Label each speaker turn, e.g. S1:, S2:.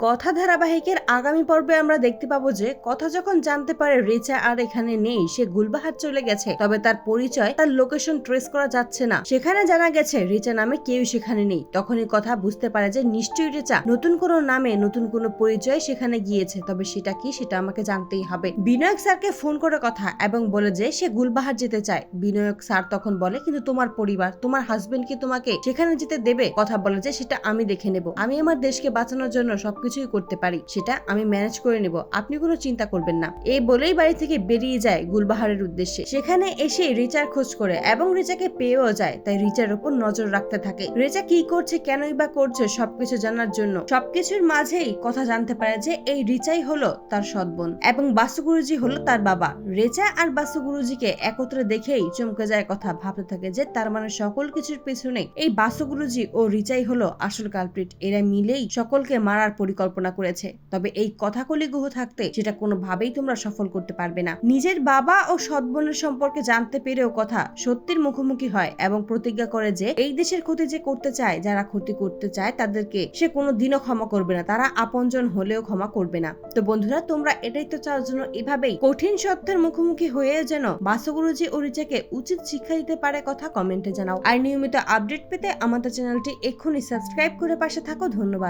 S1: কথা ধারাবাহিকের আগামী পর্বে আমরা দেখতে পাবো যে কথা যখন জানতে পারে রিচা আর এখানে নেই, সে গুলবাহার চলে গেছে। তবে তার পরিচয়, তার লোকেশন ট্রেস করা যাচ্ছে না। সেখানে জানা গেছে রিচা নামে কেউ সেখানে নেই। তখনই কথা বুঝতে পারে যে নিশ্চয়ই রিচা নতুন কোনো নামে নতুন কোনো পরিচয় সেখানে গিয়েছে। তবে সেটা কি, সেটা আমাকে জানতেই হবে। বিনয়ক স্যারকে ফোন করে কথা এবং বলে যে সে গুলবাহার যেতে চায়। বিনয়ক স্যার তখন বলে, কিন্তু তোমার পরিবার, তোমার হাজবেন্ড কি তোমাকে সেখানে যেতে দেবে? কথা বলে যে, সেটা আমি দেখে নেব। আমি আমার দেশকে বাঁচানোর জন্য সবকিছুই করতে পারি, সেটা আমি ম্যানেজ করে নেব। আপনি কোনো চিন্তা করবেন না। এই বলেই বাড়ি থেকে বেরিয়ে যায় গুলবাহারের উদ্দেশ্যে। সেখানে এসে রিচার খোঁজ করে এবং রিচাকে পেয়েও যায়, তাই রিচার উপর নজর রাখতে থাকে। রিচা কি করছে, কেনই বা করছে সবকিছু জানার জন্য, সবকিছুর মাঝেই কথা জানতে পারে যে এই রিচাই হলো তার সৎবোন এবং বাসু গুরুজি হলো তার বাবা। রেচা আর বাসু গুরুজিকে একত্রে দেখেই চমকে যায় কথা, ভাবতে থাকে যে তার মানে সকল কিছুর পেছনে এই বাসু গুরুজি ও রিচাই হলো আসল কালপ্রিট এরা মিলেই সকলকে মারার পরিকল্পনা করেছে। তবে এই কথাকলি গুহ থাকতে সেটা কোনোভাবেই তোমরা সফল করতে পারবে না। নিজের বাবা ও সৎবোনের সম্পর্কে জানতে পেরেও কথা সত্যির মুখোমুখি হয় এবং প্রতিজ্ঞা করে যে এই দেশের ক্ষতি যে করতে চায়, যারা ক্ষতি করতে চায় তাদেরকে সে কোনো দিনও ক্ষমা করবে না। তারা আপনজন হলেও ক্ষমা করবে না। তো বন্ধুরা, তোমরা এটাই তো চাওয়ার জন্য এভাবেই কঠিন সত্যের মুখোমুখি হয়ে যেন বাসগুরুজি ও রিচাকে উচিত শিক্ষা দিতে পারে কথা কমেন্টে জানাও। আর নিয়মিত আপডেট পেতে আমাদের চ্যানেলটি এক্ষুনি সাবস্ক্রাইব করে পাশে থাকো। ধন্যবাদ।